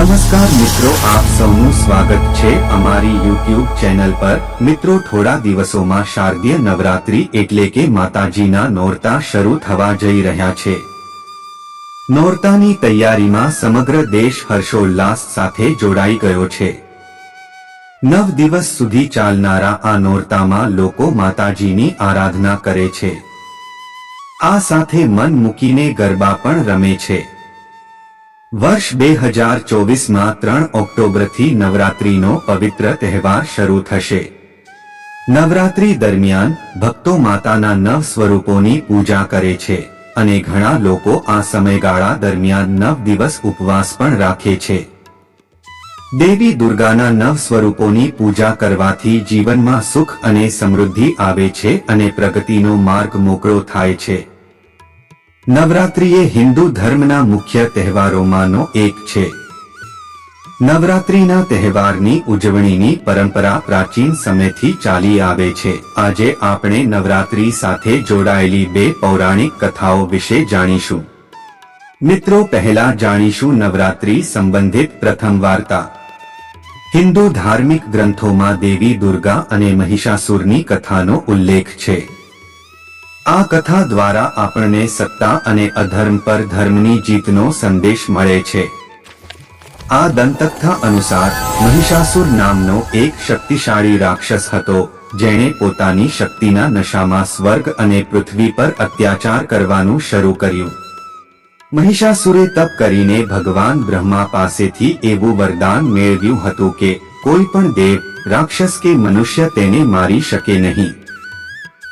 નમસ્કાર મિત્રો, આપ સૌનું સ્વાગત છે અમારી યુટ્યુબ ચેનલ પર. મિત્રો, થોડા દિવસોમાં શારદીય નવરાત્રી એટલે કે માતાજીના નોરતા શરૂ થવા જઈ રહ્યા છે. નોરતાની તૈયારીમાં સમગ્ર દેશ હર્ષોલ્લાસ સાથે જોડાઈ ગયો છે. નવ દિવસ સુધી ચાલનારા આ નોરતામાં લોકો માતાજીની આરાધના કરે છે. આ સાથે મન મૂકીને ગરબા પણ રમે છે. વર્ષ બે હજાર ચોવીસમાં ત્રણ ઓક્ટોબરથી નવરાત્રીનો પવિત્ર તહેવાર શરૂ થશે. નવરાત્રી દરમિયાન ભક્તો માતાના નવ સ્વરૂપોની પૂજા કરે છે અને ઘણા લોકો આ સમયગાળા દરમિયાન નવ દિવસ ઉપવાસ પણ રાખે છે. દેવી દુર્ગાના નવ સ્વરૂપોની પૂજા કરવાથી જીવનમાં સુખ અને સમૃદ્ધિ આવે છે અને પ્રગતિનો માર્ગ મોકળો થાય છે. નવરાત્રી એ હિન્દુ ધર્મના મુખ્ય તહેવારોમાંનો એક છે. નવરાત્રિના તહેવારની ઉજવણીની પરંપરા પ્રાચીન સમયથી ચાલી આવે છે. આજે આપણે નવરાત્રિ સાથે જોડાયેલી બે પૌરાણિક કથાઓ વિશે જાણીશું. મિત્રો, પહેલા જાણીશું નવરાત્રિ સંબંધિત પ્રથમ વાર્તા. હિન્દુ ધાર્મિક ગ્રંથોમાં દેવી દુર્ગા અને મહિષાસુરની કથાનો ઉલ્લેખ છે. આ કથા દ્વારા આપણને સત્તા અને અધર્મ પર ધર્મની જીતનો સંદેશ મળે છે. આ દંતકથા અનુસાર મહિષાસુર નામનો એક શક્તિશાળી રાક્ષસ હતો, જેણે પોતાની શક્તિના નશામાં સ્વર્ગ અને પૃથ્વી પર અત્યાચાર કરવાનું શરૂ કર્યું. મહિષાસુરે તપ કરીને ભગવાન બ્રહ્મા પાસેથી એવું વરદાન મેળવ્યું હતું કે કોઈ પણ દેવ રાક્ષસ કે મનુષ્ય તેને મારી શકે નહીં.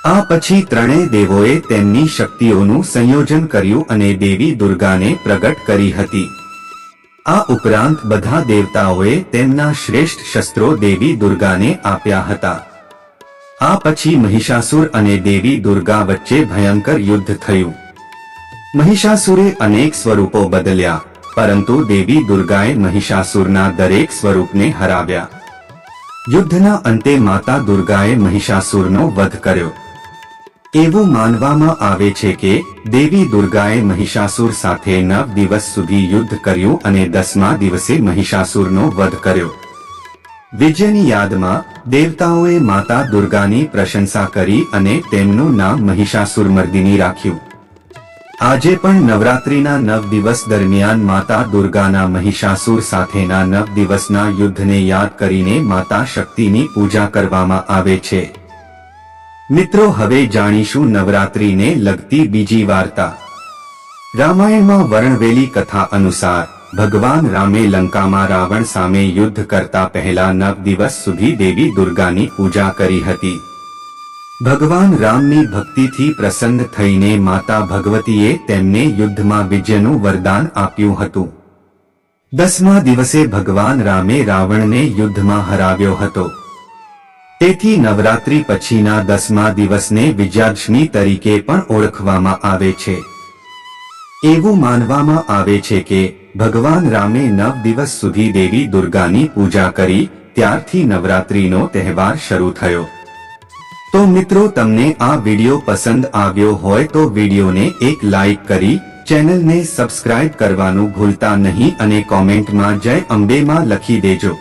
આ પછી ત્રણેય દેવોએ તેમની શક્તિઓનું સંયોજન કર્યું અને દેવી દુર્ગાને પ્રગટ કરી હતી. આ ઉપરાંત બધા દેવતાઓએ તેમના શ્રેષ્ઠ શસ્ત્રો દેવી દુર્ગાને આપ્યા હતા. આ પછી મહિષાસુર અને દેવી દુર્ગા વચ્ચે ભયંકર યુદ્ધ થયું. મહિષાસુરે અનેક સ્વરૂપો બદલ્યા, પરંતુ દેવી દુર્ગાએ મહિષાસુરના દરેક સ્વરૂપને હરાવ્યા. યુદ્ધના અંતે માતા દુર્ગાએ મહિષાસુરનો વધ કર્યો. એવું માનવામાં આવે છે કે, દેવી દુર્ગાએ મહિષાસુર સાથે નવ દિવસ સુધી યુદ્ધ કર્યું અને દસમા દિવસે મહિષાસુરનો વધ કર્યો. વિજયની યાદમાં, દેવતાઓએ માતા દુર્ગાની પ્રશંસા કરી અને તેમનું નામ મહિષાસુરમર્દિની રાખ્યું. આજે પણ નવરાત્રીના નવ દિવસ દરમિયાન માતા દુર્ગાના મહિષાસુર સાથેના નવ દિવસના યુદ્ધને યાદ કરીને માતા શક્તિની પૂજા કરવામાં આવે છે. મિત્રો, હવે જાણીશું નવરાત્રીને લગતી બીજી વાર્તા. રામાયણમાં વર્ણવેલી કથા અનુસાર, ભગવાન રામે લંકામાં રાવણ સામે યુદ્ધ કરતા પહેલા નવ દિવસ સુધી દેવી દુર્ગાની પૂજા કરી હતી. ભગવાન રામની ભક્તિથી પ્રસન્ન થઈને માતા ભગવતીએ તેમને યુદ્ધમાં વિજયનું વરદાન આપ્યું હતું. દસમા દિવસે ભગવાન રામે રાવણને યુદ્ધમાં હરાવ્યો હતો. તેથી નવરાત્રી પછીના દસમા દિવસને વિજયાદશમી તરીકે પણ ઓળખવામાં આવે છે. એવું માનવામાં આવે છે કે, ભગવાન રામે નવ દિવસ સુધી દેવી દુર્ગાની પૂજા કરી, ત્યારથી નવરાત્રીનો તહેવાર શરૂ થયો. તો મિત્રો તમને આ વિડિયો પસંદ આવ્યો હોય તો વિડીયોને એક લાઈક કરી, ચેનલને સબસ્ક્રાઇબ કરવાનું ભૂલતા નહીં અને કોમેન્ટમાં જય અંબેમાં લખી દેજો.